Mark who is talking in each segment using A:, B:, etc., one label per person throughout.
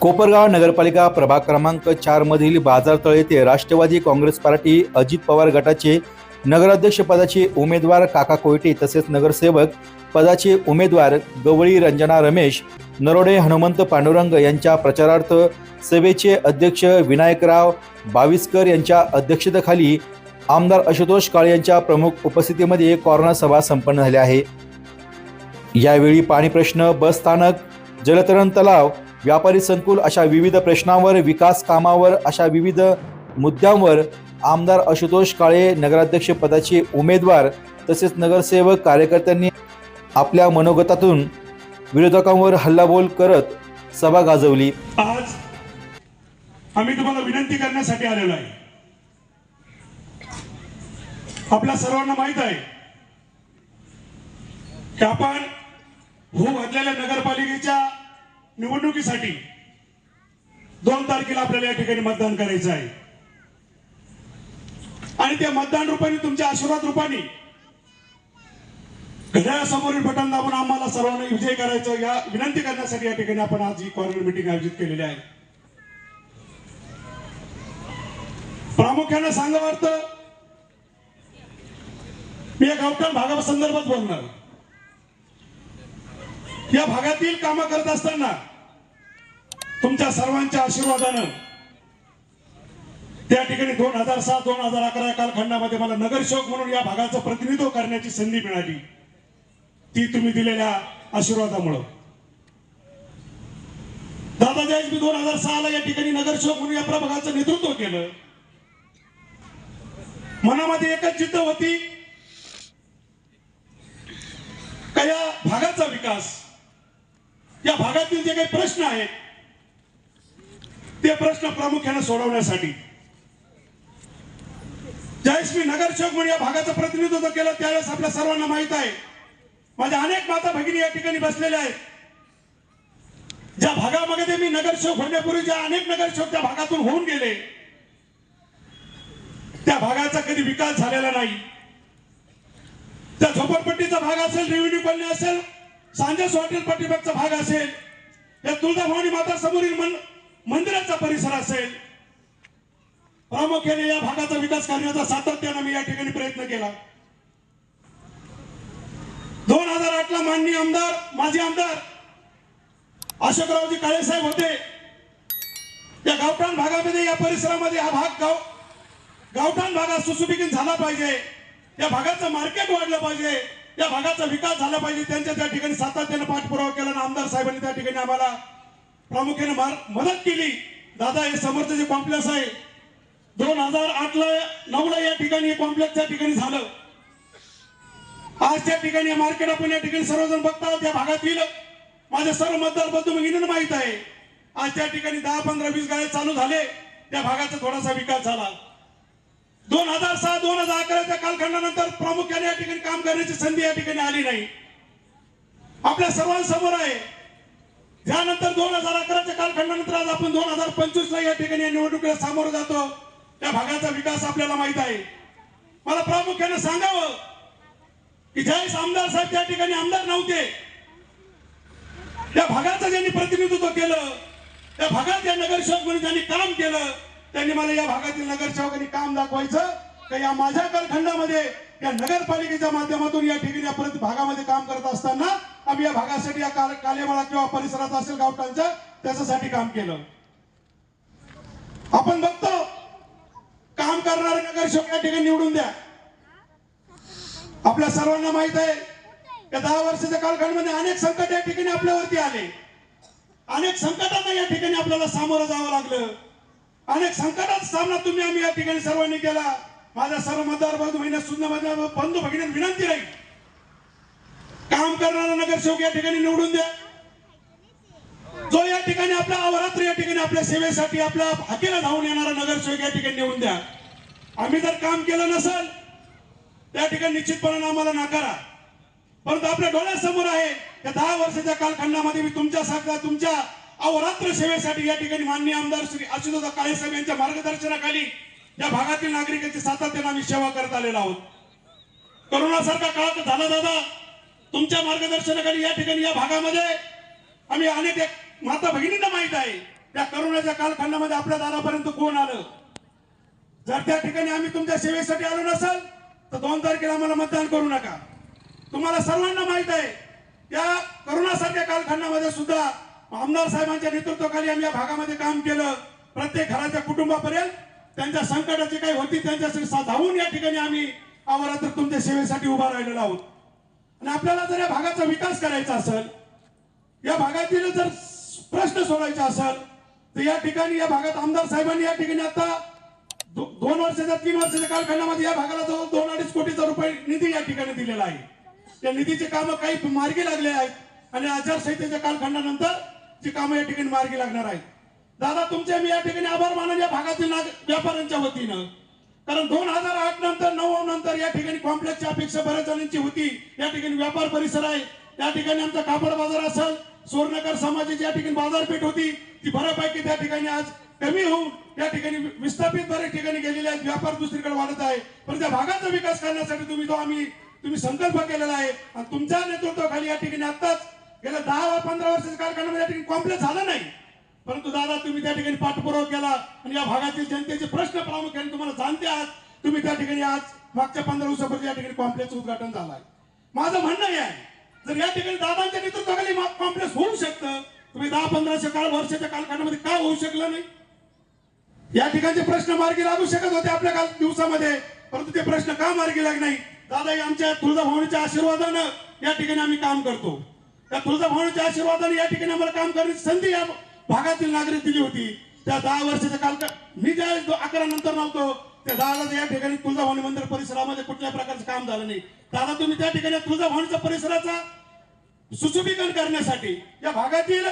A: कोपरगाव नगरपालिका प्रभाग क्रमांक चार मधील बाजारतळ येथे राष्ट्रवादी काँग्रेस पार्टी अजित पवार गटाचे नगराध्यक्ष पदाचे उमेदवार काका कोयटे तसेच नगरसेवक पदाचे उमेदवार गवळी रंजना रमेश नरोडे हनुमंत पांडुरंग यांच्या प्रचारार्थ सभेचे अध्यक्ष विनायकराव बाविस्कर यांच्या अध्यक्षतेखाली आमदार आशुतोष काळे यांच्या प्रमुख उपस्थितीमध्ये कॉर्नर सभा संपन्न झाली आहे. यावेळी पाणी प्रश्न बस स्थानक जलतरण तलाव व्यापारी संकुल अशा विविध प्रश्नांवर विकास कामावर अशा विविध मुद्द्यांवर आमदार आशुतोष काळे नगराध्यक्ष पदाचे उमेदवार तसेच नगरसेवक कार्यकर्त्यांनी आपल्या मनोगतातून विरोधकांवर हल्लाबोल करत सभा गाजवली.
B: आज आम्ही तुम्हाला विनंती करण्यासाठी आलेलो आहे. आपल्या सर्वांना माहीत आहे की आपण होऊ घातलेल्या नगरपालिकेच्या निवडणुकीसाठी दोन तारखेला आपल्याला या ठिकाणी मतदान करायचं आहे. आणि त्या मतदान रूपाने तुमच्या आशीर्वाद रूपाने घड्याळासमोरील बटन दाबून आम्हाला सर्वांना विजय करायचं या विनंती करण्यासाठी या ठिकाणी आपण आज ही कॉर्नर मिटिंग आयोजित केलेली आहे. प्रामुख्याने सांगा वाटतं मी या गावठाण भागासंदर्भात बोलणार या भागातील कामं करत असताना तुमच्या सर्वांच्या आशीर्वादानं त्या ठिकाणी दोन हजार सात दोन हजार अकरा या कालखंडामध्ये मला नगरसेवक म्हणून या भागाचं प्रतिनिधित्व करण्याची संधी मिळाली. ती तुम्ही दिलेल्या आशीर्वादामुळं. दादा ज्यावेळेस मी दोन हजार सहाला या ठिकाणी नगरसेवक म्हणून या प्रभागाचं नेतृत्व केलं. मनामध्ये एकच चित्त होती का या भागाचा विकास या भागातील जे काही प्रश्न आहेत ते प्रश्न प्रामुख्याने सोडवण्यासाठी. ज्यावेळेस मी नगरसेवक म्हणून या भागाचं प्रतिनिधित्व केलं त्यावेळेस आपल्या सर्वांना माहीत आहे. माझ्या अनेक माता भगिनी या ठिकाणी बसलेल्या आहेत. ज्या भागामध्ये मी नगरसेवक होण्यापूर्वी ज्या अनेक नगरसेवक त्या भागातून होऊन गेले त्या भागाचा कधी विकास झालेला नाही. त्या झोपडपट्टीचा भाग असेल रेव्हेन्यू कॉलनी असेल सांजस हॉटेल पाठीमागचा भाग असेल या तुळजाभवानी माता समोरील मन मंदिराचा परिसर असेल. प्रामुख्याने या भागाचा विकास करण्याचा सातत्यानं मी या ठिकाणी प्रयत्न केला. दोन हजार आठ ला माननीय आमदार माजी आमदार अशोकरावजी काळे साहेब होते. या गावठाण भागामध्ये या परिसरामध्ये हा भाग गाव गावठाण भागात सुसुबिकीन झाला पाहिजे. या भागाचं मार्केट वाढलं पाहिजे. या भागाचा विकास झाला पाहिजे. त्यांच्या त्या ठिकाणी सातत्यानं पाठपुरावा केला आणि आमदार साहेबांनी त्या ठिकाणी आम्हाला प्रामुख्याने मार- मदत केली. दादा हे समोरचं जे कॉम्प्लेक्स आहे दोन हजार आठ ला नऊ ला या ठिकाणी कॉम्प्लेक्स त्या ठिकाणी झालं. आज त्या ठिकाणी मार्केट आपण या ठिकाणी सर्वजण बघता त्या भागातील माझे सर्व मतदारबद्दल भगिनींना माहीत आहे. आज त्या ठिकाणी दहा पंधरा वीस गाळे चालू झाले. त्या भागाचा थोडासा विकास झाला. दोन हजार सहा दोन हजार अकराच्या कालखंडानंतर प्रामुख्याने या ठिकाणी काम करण्याची संधी या ठिकाणी आली नाही. आपल्या सर्वांसमोर आहे. त्यानंतर दोन हजार अकराच्या कालखंडानंतर आज आपण दोन हजार पंचवीस ला या ठिकाणी या निवडणुकीला सामोरं जातो. त्या भागाचा विकास आपल्याला माहीत आहे. मला प्रामुख्याने सांगावं की ज्यावेळेस आमदार साहेब त्या ठिकाणी आमदार नव्हते त्या भागाचं ज्यांनी प्रतिनिधित्व केलं त्या भागात या नगरसेवक म्हणून ज्यांनी काम केलं त्यांनी मला या भागातील नगरसेवकांनी काम दाखवायचं. का या माझ्या कालखंडामध्ये या नगरपालिकेच्या माध्यमातून या ठिकाणी या परत भागामध्ये काम करत असताना आम्ही या भागासाठी या काल- कालेमाळा किंवा परिसरात असेल गावठांच्या त्याच्यासाठी काम केलं. आपण बघतो काम करणारे नगरसेवक या ठिकाणी निवडून द्या. आपल्या सर्वांना माहीत आहे या दहा वर्षाच्या कालखंडमध्ये अनेक संकट या ठिकाणी आपल्यावरती आले. अनेक संकटांना या ठिकाणी आपल्याला सामोरं जावं लागलं. अनेक संकटाचा सामना तुम्ही आम्ही या ठिकाणी सर्वांनी केला. माझ्या सर्व मतदार बंधू महिन्यात सुद्धा माझ्या बंधू भगिनी विनंती राहील. काम करणारा नगरसेवक या ठिकाणी निवडून द्या. जो या ठिकाणी आपल्या अवरात्र या ठिकाणी आपल्या सेवेसाठी आपल्या हाकेला धावून येणारा नगरसेवक या ठिकाणी निवडून द्या. आम्ही जर काम केलं नसेल त्या ठिकाणी निश्चितपणे आम्हाला नाकारा. परंतु आपल्या डोळ्यासमोर आहे या दहा वर्षाच्या कालखंडामध्ये मी तुमच्या तुमच्यासारख्या तुमच्या अवरात्र सेवेसाठी या ठिकाणी माननीय आमदार श्री आशुतोष काळे साहेब यांच्या मार्गदर्शनाखाली या भागातील नागरिकांची सातत्याने आम्ही सेवा करत आलेलो आहोत. करोनासारखा काळ तर झाला दादा. तुमच्या मार्गदर्शनाखाली या ठिकाणी या भागामध्ये आम्ही अनेक एक माता भगिनींना माहीत आहे. त्या करोनाच्या कालखंडामध्ये आपल्या दारापर्यंत कोण आलं? जर त्या ठिकाणी आम्ही तुमच्या सेवेसाठी आलो नसाल तर दोन तारखेला आम्हाला मतदान करू नका. तुम्हाला सर्वांना माहीत आहे या करोनासारख्या कालखंडामध्ये सुद्धा आमदार साहेबांच्या नेतृत्वाखाली आम्ही या भागामध्ये काम केलं. प्रत्येक घराच्या कुटुंबापर्यंत त्यांच्या संकटाची काही होती त्यांच्या धावून या ठिकाणी आम्ही अवरात्र तुमच्या सेवेसाठी उभा राहिलेलो आहोत. आणि आपल्याला जर या भागाचा विकास करायचा असेल या भागातील जर प्रश्न सोडायचा असेल तर या ठिकाणी या भागात आमदार साहेबांनी या ठिकाणी आता दो- दोन वर्षाच्या तीन वर्षाच्या कालखंडामध्ये या भागाला जवळ दोन अडीच कोटीचा रुपये निधी या ठिकाणी दिलेला आहे. त्या निधीचे कामं काही मार्गी लागले आहेत. आणि आचारसंहितेच्या कालखंडानंतर ची कामं या ठिकाणी मार्गी लागणार आहेत. दादा तुमचे मी या ठिकाणी आभार मानन या भागातील व्यापाऱ्यांच्या वतीनं. कारण दोन हजार आठ नंतर नऊ नंतर या ठिकाणी कॉम्प्लेक्सची अपेक्षा बऱ्याच जणांची होती. या ठिकाणी व्यापार परिसर आहे. त्या ठिकाणी आमचा कापड बाजार असेल सुवर्णकर समाजाची या ठिकाणी बाजारपेठ होती. ती बऱ्यापैकी त्या ठिकाणी आज कमी होऊन त्या ठिकाणी विस्थापित बऱ्याच ठिकाणी गेलेले आहेत. व्यापार दुसरीकडे वाढत आहे. पण त्या भागाचा विकास करण्यासाठी तुम्ही जो आम्ही तुम्ही संकल्प केलेला आहे आणि तुमच्या नेतृत्वाखाली या ठिकाणी आताच गेल्या दहा पंधरा वर्षाच्या कालखंडामध्ये या ठिकाणी कॉम्प्लेक्स झाला नाही. परंतु दादा तुम्ही त्या ठिकाणी पाठपुरावा केला आणि या भागातील जनतेचे प्रश्न प्रामुख्याने तुम्हाला जाणते आहात. तुम्ही त्या ठिकाणी आज मागच्या पंधरा दिवसापूर्वी या ठिकाणी कॉम्प्लेक्स उद्घाटन झालं आहे. माझं म्हणणं हे आहे जर या ठिकाणी दादांच्या नेतृत्वाखाली कॉम्प्लेक्स होऊ शकतं तुम्ही दहा पंधराशे काळ वर्षाच्या कालखंडामध्ये का होऊ शकलं नाही? या ठिकाणचे प्रश्न मार्गी लागू शकत होते आपल्या काल दिवसामध्ये परंतु ते प्रश्न का मार्गी लागले नाही? दादा आमच्या तुळजाभवानीच्या आशीर्वादानं या ठिकाणी आम्ही काम करतो. त्या तुळजाभवानीच्या आशीर्वादाने या ठिकाणी आम्हाला काम करण्याची संधी या भागातील नागरिक दिली होती. त्या दहा वर्षाचा काल मी ज्या अकरा नंतर नव्हतो त्या दहाला या ठिकाणी तुळजाभवानी मंदिर परिसरामध्ये कुठल्या प्रकारचं काम झालं नाही. दादा तुम्ही त्या ठिकाणी तुळजाभवानीच्या परिसराचा सुशोभीकरण करण्यासाठी या भागातील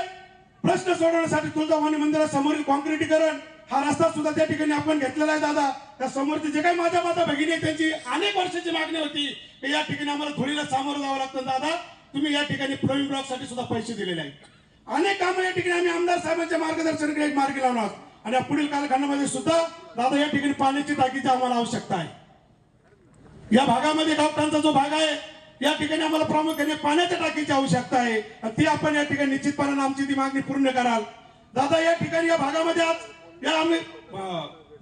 B: प्रश्न सोडवण्यासाठी तुळजाभवानी मंदिरासमोरील कॉन्क्रिटीकरण हा रस्ता सुद्धा त्या ठिकाणी आपण घेतलेला आहे दादा. त्या समोरचे जे काही माझ्या माता भगिनी त्यांची अनेक वर्षाची मागणी होती. की या ठिकाणी आम्हाला धुळीला सामोरं जावं लागतं दादा. तुम्ही या ठिकाणी फ्लोईंग ब्लॉकसाठी सुद्धा पैसे दिलेले आहेत. अनेक कामं या ठिकाणी आम्ही आमदार साहेबांच्या मार्गदर्शनाकडे मार्गी लावणार आहोत. आणि पुढील कालखंडामध्ये सुद्धा दादा या ठिकाणी पाण्याची टाकीची आम्हाला आवश्यकता आहे. या भागामध्ये डॉक्टरांचा जो भाग आहे या ठिकाणी आम्हाला प्रामुख्याने पाण्याच्या टाकीची आवश्यकता आहे. आणि ती आपण या ठिकाणी निश्चितपणाने आमची ती मागणी पूर्ण कराल. दादा या ठिकाणी या भागामध्ये आज या आम्ही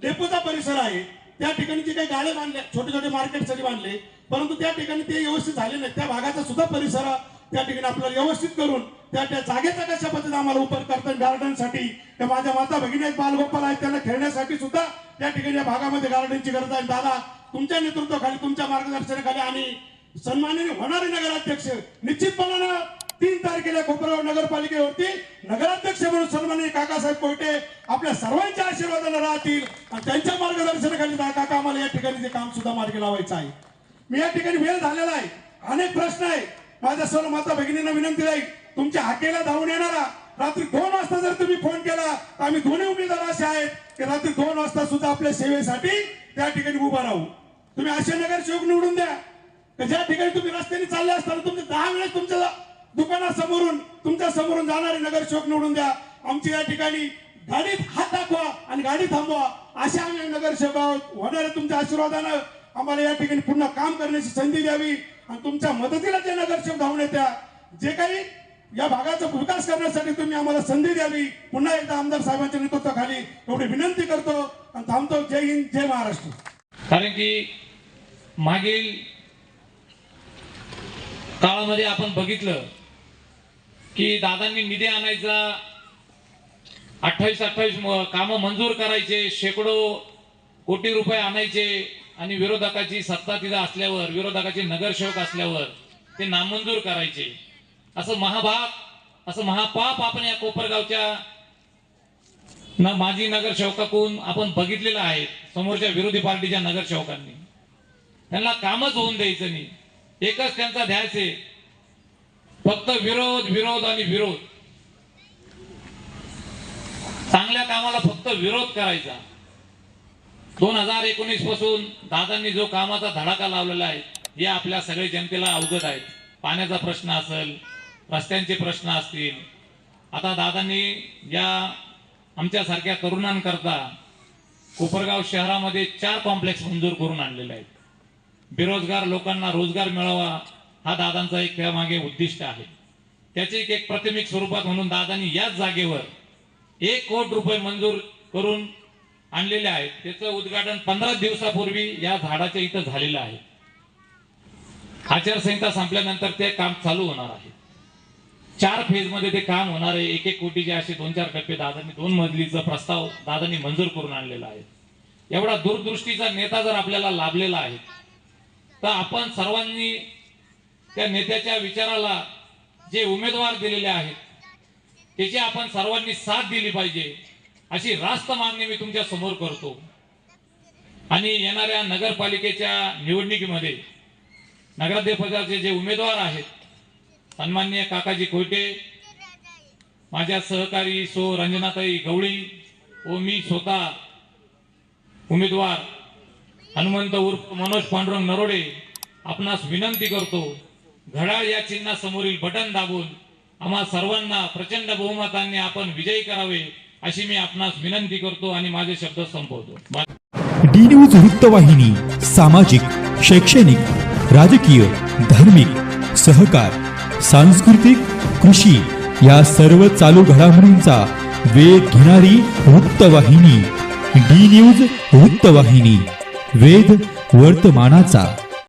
B: डेपोचा परिसर आहे. त्या ठिकाणी जे काही गाळे बांधले छोटे छोटे मार्केटसाठी बांधले परंतु त्या ठिकाणी ते व्यवस्थित झाले नाही त्या भागाचा सुद्धा परिसर त्या ठिकाणी आपल्याला व्यवस्थित करून त्या त्या जागेचा कशा पद्धतीने आम्हाला उपर करतात गार्डनसाठी? त्या माझ्या माता भगिनी आहेत बालगोपाल आहेत त्यांना खेळण्यासाठी सुद्धा त्या ठिकाणी या भागामध्ये गार्डनची गरज आहे. दादा तुमच्या नेतृत्वाखाली तुमच्या मार्गदर्शनाखाली आणि सन्माननीय होणारे नगराध्यक्ष निश्चितपणानं तीन तारखेला कोपरगाव नगरपालिकेवरती नगराध्यक्ष म्हणून सन्माननीय काकासाहेब कोयटे आपल्या सर्वांच्या आशीर्वादाला राहतील. आणि त्यांच्या मार्गदर्शनाखाली काका आम्हाला या ठिकाणी ते काम सुद्धा मार्गी लावायचं आहे. मी या ठिकाणी वेळ झालेला आहे. अनेक प्रश्न आहे. माझ्या सर्व माता भगिनींना विनंती राहील तुमच्या हाकेला धावून येणारा रात्री दोन वाजता जर तुम्ही फोन केला तर आम्ही दोन्ही उमेदवार असे आहेत की रात्री दोन वाजता सुद्धा आपल्या सेवेसाठी त्या ठिकाणी उभा राहू. तुम्ही असे नगरसेवक निवडून द्या. तर ज्या ठिकाणी तुम्ही रस्त्याने चालले असताना तुमचे दहा वेळेस तुमच्या दुकानासमोरून तुमच्या समोरून जाणारे नगरसेवक निवडून द्या. आमची या ठिकाणी गाडीत हात दाखवा आणि गाडी थांबवा. अशा आम्ही नगरसेवक आहोत. होणाऱ्या तुमच्या आशीर्वादानं आम्हाला या ठिकाणी पुन्हा काम करण्याची संधी द्यावी आणि तुमच्या मदतीला जे नगरसेवक धावून येत्या. जे काही या भागाचा विकास करण्यासाठी तुम्ही आम्हाला संधी द्यावी. पुन्हा एकदा आमदार साहेबांच्या नेतृत्वाखाली एवढी विनंती करतो आणि थांबतो. जय हिंद जय महाराष्ट्र.
C: कारण की मागील काळामध्ये आपण बघितलं की दादांनी निधी आणायचा अठ्ठावीस अठ्ठावीस कामं मंजूर करायचे शेकडो कोटी रुपये आणायचे. आणि विरोधकाची सत्ता तिथं असल्यावर विरोधकाचे नगरसेवक असल्यावर ते नामंजूर करायचे. असं महाभाग असं महापाप आपण या कोपरगावच्या ना माजी नगरसेवकाकडून आपण बघितलेलं आहे समोरच्या विरोधी पार्टीच्या नगरसेवकांनी. त्यांना कामच होऊन द्यायचं नाही. एकच त्यांचा ध्यास आहे. फक्त विरोध विरोध आणि विरोध. चांगल्या कामाला फक्त विरोध करायचा. दोन हजार एकोणीसपासून दादांनी जो कामाचा धडाका लावलेला आहे हे आपल्या सगळ्या जनतेला अवगत आहेत पाण्याचा प्रश्न असेल रस्त्यांचे प्रश्न असतील. आता दादांनी या आमच्यासारख्या तरुणांकरता कोपरगाव शहरामध्ये चार कॉम्प्लेक्स मंजूर करून आणलेले आहेत. बेरोजगार लोकांना रोजगार मिळावा हा दादांचा एक त्यामागे उद्दिष्ट आहे. त्याचे एक एक प्राथमिक स्वरूपात म्हणून दादांनी याच जागेवर एक कोट रुपये मंजूर करून आणलेले आहेत. त्याचं उद्घाटन पंधरा दिवसापूर्वी या झाडाच्या इथं झालेलं आहे. आचारसंहिता संपल्यानंतर ते काम चालू होणार आहे. चार फेजमध्ये ते काम होणार आहे. एक एक कोटीचे असे दोन चार टप्पे दादांनी दोन मजलीचा प्रस्ताव दादांनी मंजूर करून आणलेला आहे. एवढा दूरदृष्टीचा नेता जर आपल्याला लाभलेला आहे तर आपण सर्वांनी त्या नेत्याच्या विचाराला जे उमेदवार दिलेले आहेत त्याची आपण सर्वांनी साथ दिली पाहिजे. अशी रास्त मागणी मी तुमच्यासमोर करतो. आणि येणाऱ्या नगरपालिकेच्या निवडणुकीमध्ये नगराध्यक्षपदाचे जे उमेदवार आहेत सन्मान्य काकाजी कोयटे माझ्या सहकारी सो रंजनाताई गवळी व मी स्वतः उमेदवार हनुमंत उर्फ मनोज पांडुरंग नरोडे आपणास विनंती करतो घड्याळ या चिन्हासमोरील बटन दाबून आम्हा सर्वांना प्रचंड बहुमतांनी आपण विजयी करावे अशी मी आपणास विनंती करतो आणि माझे शब्द संपवतो.
A: डी न्यूज वृत्तवाहिनी सामाजिक शैक्षणिक राजकीय धार्मिक सहकार सांस्कृतिक कृषी या सर्व चालू घडामोडींचा वेध घेणारी वृत्तवाहिनी डी न्यूज वृत्तवाहिनी वेध वर्तमानाचा.